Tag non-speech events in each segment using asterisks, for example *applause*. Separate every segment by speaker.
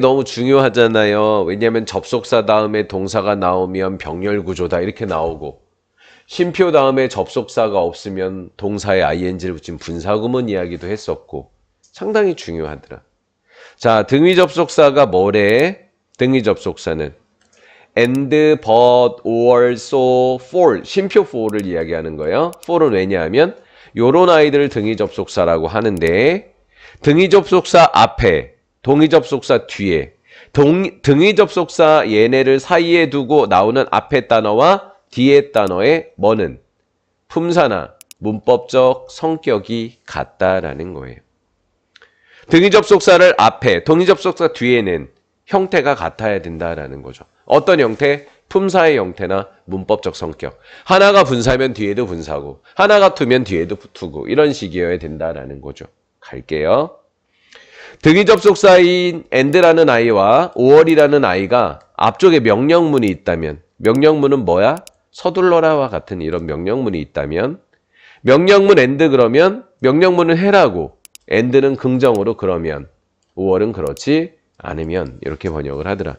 Speaker 1: 너무 중요하잖아요. 왜냐하면 접속사 다음에 동사가 나오면 병렬 구조다 이렇게 나오고 쉼표 다음에 접속사가 없으면 동사에 ing를 붙인 분사구문 이야기도 했었고 상당히 중요하더라. 자, 등위 접속사가 뭐래? 등위 접속사는 and, but, or, so, for, 쉼표 for를 이야기하는 거예요. for은 왜냐하면 요런 아이들을 등위 접속사라고 하는데 등위 접속사 앞에, 동위 접속사 뒤에, 동, 등위 접속사 얘네를 사이에 두고 나오는 앞에 단어와 뒤에 단어의 뭐는 품사나 문법적 성격이 같다라는 거예요. 등위 접속사를 앞에, 동위 접속사 뒤에는 형태가 같아야 된다라는 거죠. 어떤 형태? 품사의 형태나 문법적 성격. 하나가 분사면 뒤에도 분사고, 하나가 투면 뒤에도 투고, 이런 식이어야 된다라는 거죠. 갈게요. 등위 접속사인 and라는 아이와 5월이라는 아이가 앞쪽에 명령문이 있다면, 명령문은 뭐야? 서둘러라와 같은 이런 명령문이 있다면, 명령문 and 그러면 명령문을 해라고, and는 긍정으로 그러면, 5월은 그렇지 않으면, 이렇게 번역을 하더라.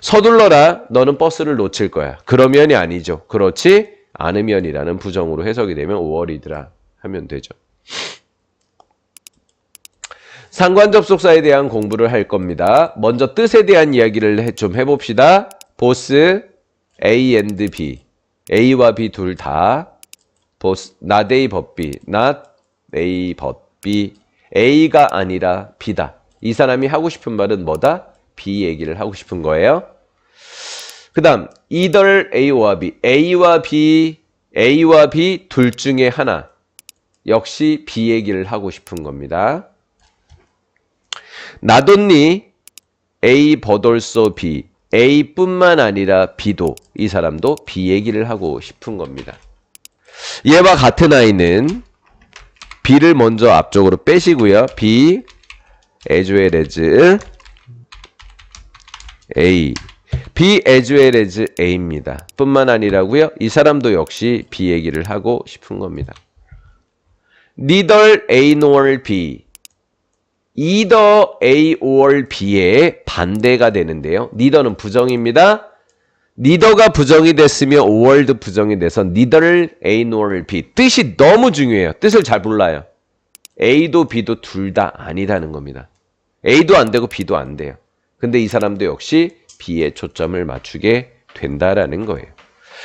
Speaker 1: 서둘러라. 너는 버스를 놓칠 거야. 그러면이 아니죠. 그렇지 않으면이라는 부정으로 해석이 되면 5월이더라 하면 되죠. 상관 접속사에 대한 공부를 할 겁니다. 먼저 뜻에 대한 이야기를 해- 좀 해봅시다. 보스 A and B. A와 B 둘 다. 보스 not A but B. not A but B. A가 아니라 B다. 이 사람이 하고 싶은 말은 뭐다? B 얘기를 하고 싶은 거예요. 그 다음, either A와 B. A와 B, A와 B 둘 중에 하나. 역시 B 얘기를 하고 싶은 겁니다. Only A also B. A뿐만 아니라 B도, 이 사람도 B 얘기를 하고 싶은 겁니다. 얘와 같은 아이는 B를 먼저 앞쪽으로 빼시고요. B, as well as A. B as well as A입니다. 뿐만 아니라고요. 이 사람도 역시 B 얘기를 하고 싶은 겁니다. Neither A nor B. either A or B의 반대가 되는데요. neither는 부정입니다. neither가 부정이 됐으면 or도 부정이 돼서 neither A nor B. 뜻이 너무 중요해요. 뜻을 잘 몰라요. A도 B도 둘 다 아니다는 겁니다. A도 안 되고 B도 안 돼요. 근데 이 사람도 역시 B에 초점을 맞추게 된다라는 거예요.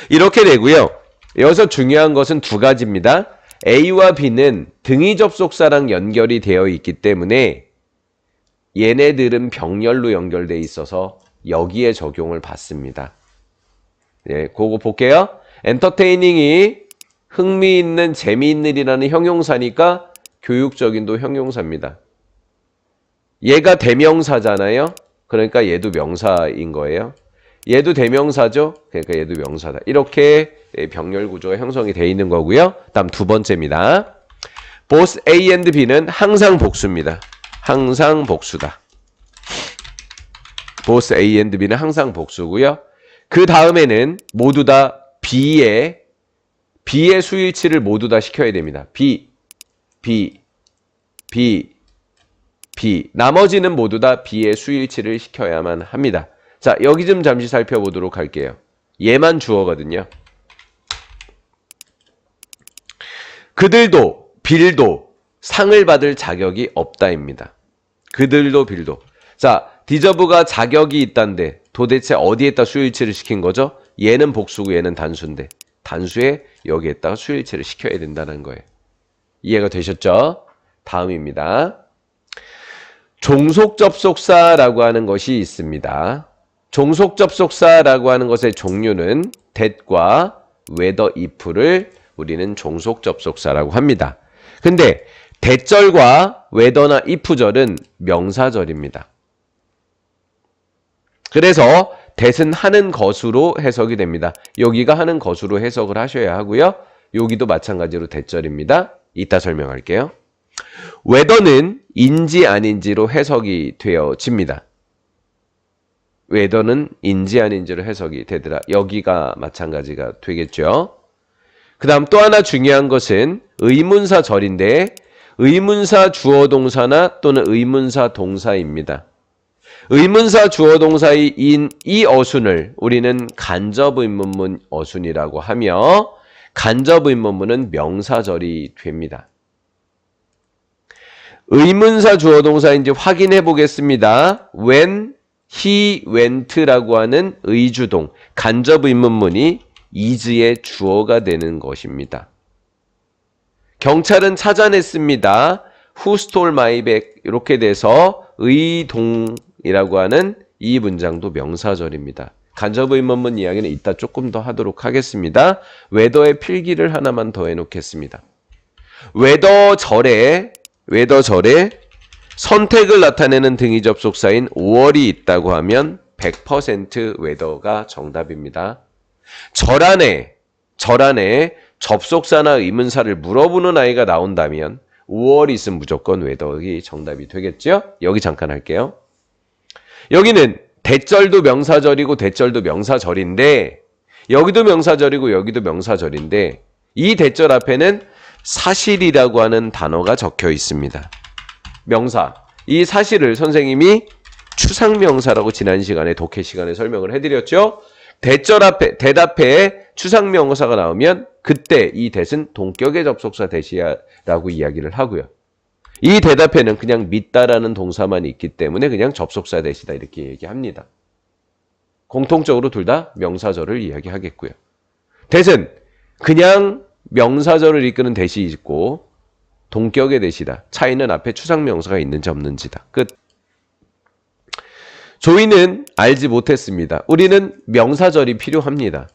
Speaker 1: 이렇게 되고요. 여기서 중요한 것은 두 가지입니다. A와 B는 등위 접속사랑 연결이 되어 있기 때문에 얘네들은 병렬로 연결돼 있어서 여기에 적용을 받습니다. 예, 그거 볼게요. 엔터테이닝이 흥미있는, 재미있는이라는 형용사니까 교육적인도 형용사입니다. 얘가 대명사잖아요. 그러니까 얘도 명사인 거예요. 얘도 대명사죠. 그러니까 얘도 명사다. 이렇게 병렬 구조가 형성이 되어 있는 거고요. 다음 두 번째입니다. both A and B는 항상 복수입니다. 항상 복수다. both A and B는 항상 복수고요. 그 다음에는 모두 다 B의 B의 수일치를 모두 다 시켜야 됩니다. B, B, B, B. 나머지는 모두 다 B의 수일치를 시켜야만 합니다. 자, 여기 좀 잠시 살펴보도록 할게요. 얘만 주어거든요. 그들도 빌도 상을 받을 자격이 없다입니다. 그들도 빌도. 자, 디저브가 자격이 있다는데 도대체 어디에다 수일치를 시킨 거죠? 얘는 복수고 얘는 단수인데 단수에 여기에다가 수일치를 시켜야 된다는 거예요. 이해가 되셨죠? 다음입니다. 종속 접속사라고 하는 것이 있습니다. 종속 접속사라고 하는 것의 종류는 that과 whether if를 우리는 종속 접속사라고 합니다. 근데 대절과 whether나 if절은 명사절입니다. 그래서 that은 하는 것으로 해석이 됩니다. 여기가 하는 것으로 해석을 하셔야 하고요. 여기도 마찬가지로 대절입니다. 이따 설명할게요. whether는 인지 아닌지로 해석이 되어집니다. Whether는 인지 아닌지로 해석이 되더라. 여기가 마찬가지가 되겠죠. 그 다음 또 하나 중요한 것은 의문사 절인데 의문사 주어 동사나 또는 의문사 동사입니다. 의문사 주어 동사인 이 어순을 우리는 간접 의문문 어순이라고 하며 간접 의문문은 명사절이 됩니다. 의문사 주어 동사인지 확인해 보겠습니다. when, he, went라고 하는 의주동 간접 의문문이 is의 주어가 되는 것입니다. 경찰은 찾아냈습니다. Who stole my bag? 이렇게 돼서 의동이라고 하는 이 문장도 명사절입니다. 간접 의문문 이야기는 이따 조금 더 하도록 하겠습니다. 웨더의 필기를 하나만 더 해놓겠습니다. 웨더절에 웨더절에 선택을 나타내는 등위 접속사인 5월이 있다고 하면 100% 웨더가 정답입니다. 절 안에 절 안에 접속사나 의문사를 물어보는 아이가 나온다면 5월이 있으면 무조건 웨더이 정답이 되겠죠? 여기 잠깐 할게요. 여기는 대절도 명사절이고 대절도 명사절인데 여기도 명사절이고 여기도 명사절인데 이 대절 앞에는 사실이라고 하는 단어가 적혀 있습니다. 명사. 이 사실을 선생님이 추상명사라고 지난 시간에 독해 시간에 설명을 해드렸죠. 대절 앞에 대답에 추상명사가 나오면 그때 이 대은 동격의 접속사 대시야라고 이야기를 하고요. 이 대답에는 그냥 믿다라는 동사만 있기 때문에 그냥 접속사 대시다 이렇게 얘기합니다. 공통적으로 둘 다 명사절을 이야기하겠고요. 대은 그냥 명사절을 이끄는 대시 있고 동격의 대시다. 차이는 앞에 추상명사가 있는지 없는지다. 끝. 조이는 알지 못했습니다. 우리는 명사절이 필요합니다.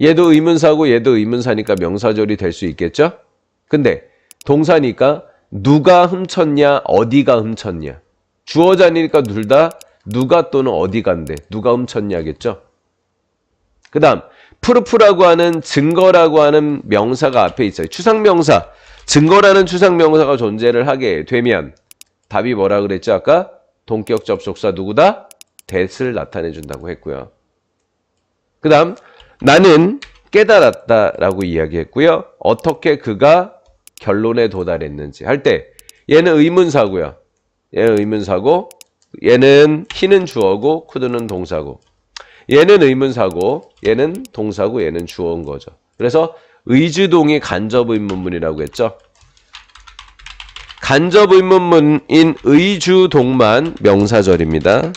Speaker 1: 얘도 의문사고 얘도 의문사니까 명사절이 될 수 있겠죠? 근데 동사니까 누가 훔쳤냐, 어디가 훔쳤냐. 주어자니까 둘 다 누가 또는 어디 간데 누가 훔쳤냐겠죠? 그 다음 프루프라고 하는 증거라고 하는 명사가 앞에 있어요. 추상명사, 증거라는 추상 명사가 존재를 하게 되면 답이 뭐라 그랬죠? 아까 동격 접속사 누구다? that을 나타내 준다고 했고요. 그 다음 나는 깨달았다 라고 이야기했고요. 어떻게 그가 결론에 도달했는지 할 때 얘는 의문사고요. 얘는 의문사고 얘는 히는 주어고 쿠드는 동사고 얘는 의문사고 얘는 동사고 얘는 주어인 거죠. 그래서 의주동이 간접 의문문이라고 했죠. 간접 의문문인 의주동만 명사절입니다.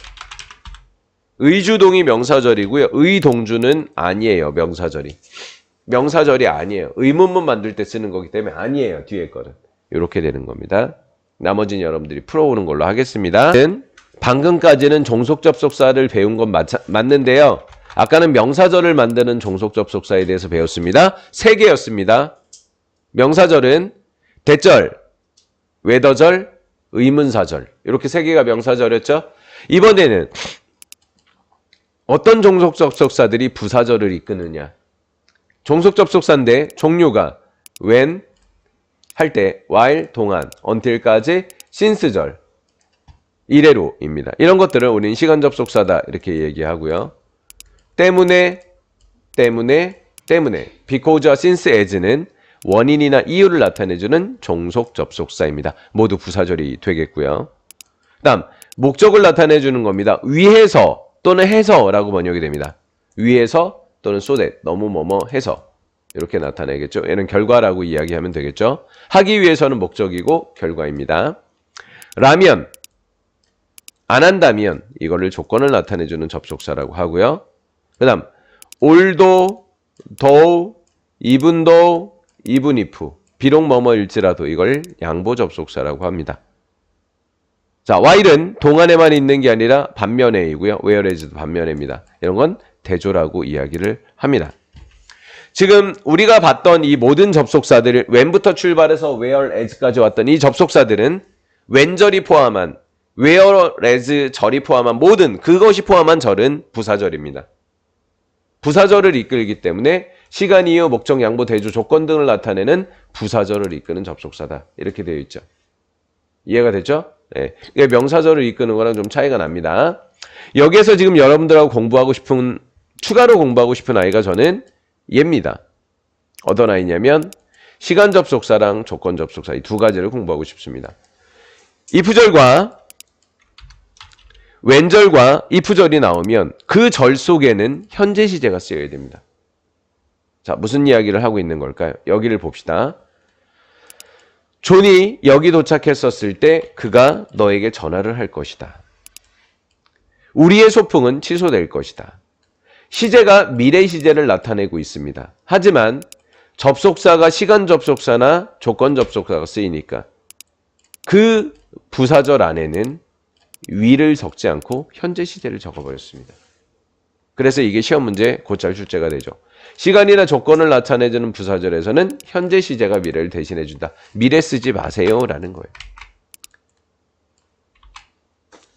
Speaker 1: 의주동이 명사절이고요. 의동주는 아니에요. 명사절이. 명사절이 아니에요. 의문문 만들 때 쓰는 거기 때문에 아니에요. 뒤에 거는. 이렇게 되는 겁니다. 나머지는 여러분들이 풀어오는 걸로 하겠습니다. 방금까지는 종속 접속사를 배운 건 맞, 맞는데요. 아까는 명사절을 만드는 종속 접속사에 대해서 배웠습니다. 세 개였습니다. 명사절은 대절, 외더절, 의문사절. 이렇게 세 개가 명사절이었죠. 이번에는 어떤 종속 접속사들이 부사절을 이끄느냐. 종속 접속사인데 종류가 when 할 때, while 동안, until까지 since절 이래로입니다. 이런 것들을 우리는 시간 접속사다 이렇게 얘기하고요. 때문에, 때문에, 때문에 because, since, as는 원인이나 이유를 나타내주는 종속 접속사입니다. 모두 부사절이 되겠고요. 다음 목적을 나타내주는 겁니다. 위해서 또는 해서라고 번역이 됩니다. 위해서 또는 so that 너무 뭐뭐 해서 이렇게 나타내겠죠. 얘는 결과라고 이야기하면 되겠죠. 하기 위해서는 목적이고 결과입니다. 라면 안 한다면 이거를 조건을 나타내주는 접속사라고 하고요. 그 다음 올도 even though even if 비록 뭐뭐일지라도 이걸 양보 접속사라고 합니다. 자, while은 동안에만 있는 게 아니라 반면에이고요. whereas도 반면에입니다. 이런 건 대조라고 이야기를 합니다. 지금 우리가 봤던 이 모든 접속사들 when부터 출발해서 whereas까지 왔던 이 접속사들은 when절이 포함한 whereas 절이 포함한 모든 그것이 포함한 절은 부사절입니다. 부사절을 이끌기 때문에 시간, 이유, 목적, 양보, 대조, 조건 등을 나타내는 부사절을 이끄는 접속사다. 이렇게 되어 있죠. 이해가 됐죠? 네. 이게 명사절을 이끄는 거랑 좀 차이가 납니다. 여기에서 지금 여러분들하고 공부하고 싶은 추가로 공부하고 싶은 아이가 저는 얘입니다. 어떤 아이냐면 시간 접속사랑 조건 접속사 이 두 가지를 공부하고 싶습니다. 이프절과 왼절과 if절이 나오면 그 절 속에는 현재 시제가 쓰여야 됩니다. 자, 무슨 이야기를 하고 있는 걸까요? 여기를 봅시다. 존이 여기 도착했었을 때 그가 너에게 전화를 할 것이다. 우리의 소풍은 취소될 것이다. 시제가 미래 시제를 나타내고 있습니다. 하지만 접속사가 시간 접속사나 조건 접속사가 쓰이니까 그 부사절 안에는 위를 적지 않고 현재 시제를 적어버렸습니다. 그래서 이게 시험 문제 곧잘 출제가 되죠. 시간이나 조건을 나타내주는 부사절에서는 현재 시제가 미래를 대신해준다. 미래 쓰지 마세요 라는 거예요.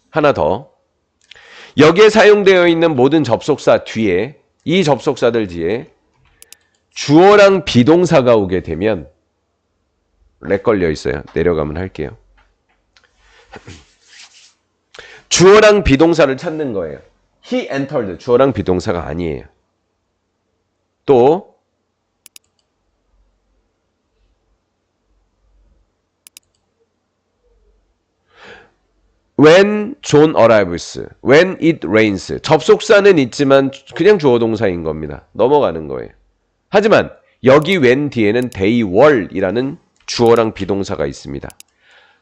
Speaker 1: 하나 더. 여기에 사용되어 있는 모든 접속사 뒤에 이 접속사들 뒤에 주어랑 비동사가 오게 되면 렉 걸려 있어요. 내려가면 할게요. 주어랑 비동사를 찾는 거예요. He entered 주어랑 비동사가 아니에요. 또 When John arrives, when it rains. 접속사는 있지만 그냥 주어 동사인 겁니다. 넘어가는 거예요. 하지만 여기 when 뒤에는 they were이라는 주어랑 비동사가 있습니다.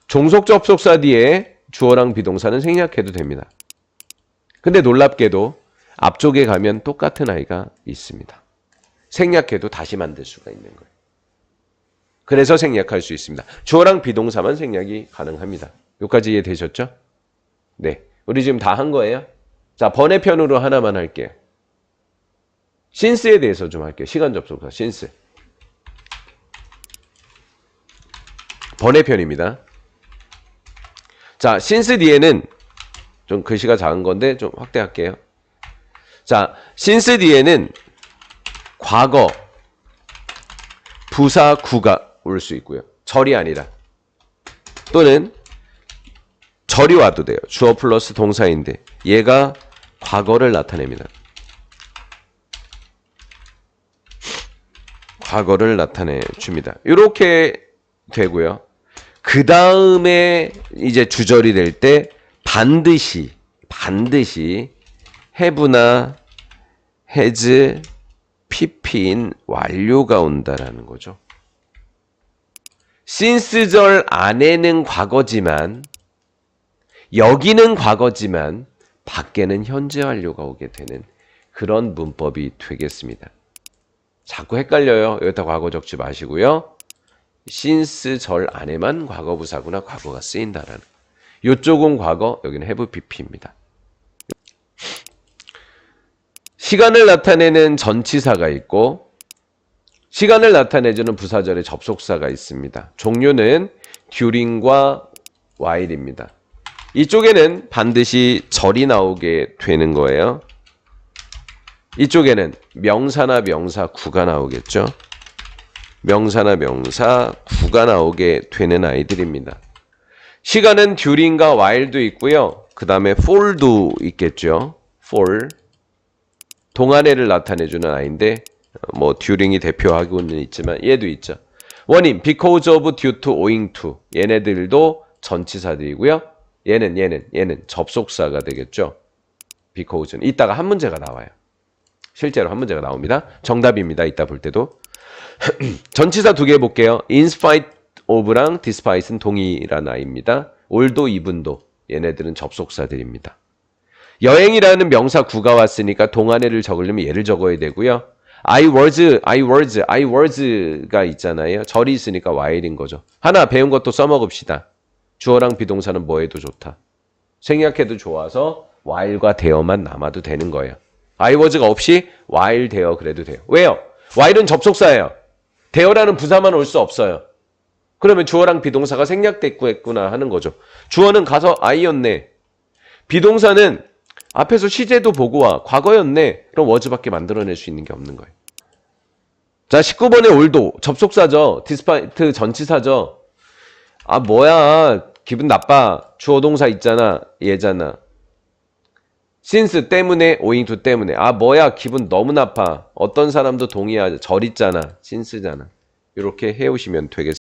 Speaker 1: 종속 접속사 뒤에 주어랑 비동사는 생략해도 됩니다. 근데 놀랍게도 앞쪽에 가면 똑같은 아이가 있습니다. 생략해도 다시 만들 수가 있는 거예요. 그래서 생략할 수 있습니다. 주어랑 비동사만 생략이 가능합니다. 여기까지 이해되셨죠? 네. 우리 지금 다 한 거예요? 자, 번외편으로 하나만 할게요. 신스에 대해서 좀 할게요. 시간 접속사, 신스. 번외편입니다. 자, 신스 뒤에는 좀 글씨가 작은 건데 좀 확대할게요. 자, 신스 뒤에는 과거, 부사, 구가 올 수 있고요. 절이 아니라. 또는 절이 와도 돼요. 주어 플러스 동사인데 얘가 과거를 나타냅니다. 과거를 나타내 줍니다. 이렇게 되고요. 그 다음에 이제 주절이 될 때 반드시 반드시 have나 has pp인 완료가 온다라는 거죠. since절 안에는 과거지만 여기는 과거지만 밖에는 현재 완료가 오게 되는 그런 문법이 되겠습니다. 자꾸 헷갈려요. 여기다 과거 적지 마시고요. Since 절 안에만 과거 부사구나 과거가 쓰인다라는. 이쪽은 과거, 여기는 have pp입니다. 시간을 나타내는 전치사가 있고 시간을 나타내주는 부사절의 접속사가 있습니다. 종류는 during과 while입니다. 이쪽에는 반드시 절이 나오게 되는 거예요. 이쪽에는 명사나 명사 구가 나오겠죠. 명사나 명사 구가 나오게 되는 아이들입니다. 시간은 during과 while도 있고요. 그 다음에 for도 있겠죠. for 동안회를 나타내주는 아이인데 뭐 during이 대표하고는 있지만 얘도 있죠. 원인 because of, due to, owing to 얘네들도 전치사들이고요. 얘는 얘는 얘는 접속사가 되겠죠. because는 이따가 한 문제가 나와요. 실제로 한 문제가 나옵니다. 정답입니다. 이따 볼 때도 *clears throat* 전치사 두 개 볼게요. in spite of랑 despite는 동일한 아이입니다. 올도 이분도 얘네들은 접속사들입니다. 여행이라는 명사 구가 왔으니까 동안회를 적으려면 얘를 적어야 되고요. I was, I was, I was가 있잖아요. 절이 있으니까 while인 거죠. 하나 배운 것도 써먹읍시다. 주어랑 비동사는 뭐해도 좋다. 생략해도 좋아서 while과 되어만 남아도 되는 거예요. I was가 없이 while 되어 그래도 돼요. 왜요? While은 접속사예요. 되어라는 부사만 올 수 없어요. 그러면 주어랑 비동사가 생략됐구나 하는 거죠. 주어는 가서 I였네. 비동사는 앞에서 시제도 보고 와. 과거였네. 그럼 워즈밖에 만들어낼 수 있는 게 없는 거예요. 자, 19번의 올도 접속사죠. 디스파이트 전치사죠. 아, 뭐야. 기분 나빠. 주어 동사 있잖아. 얘잖아. Since 때문에 owing to 때문에. 아, 뭐야. 기분 너무 나빠. 어떤 사람도 동의하죠. 절 있잖아. since잖아. 이렇게 해오시면 되겠습니다.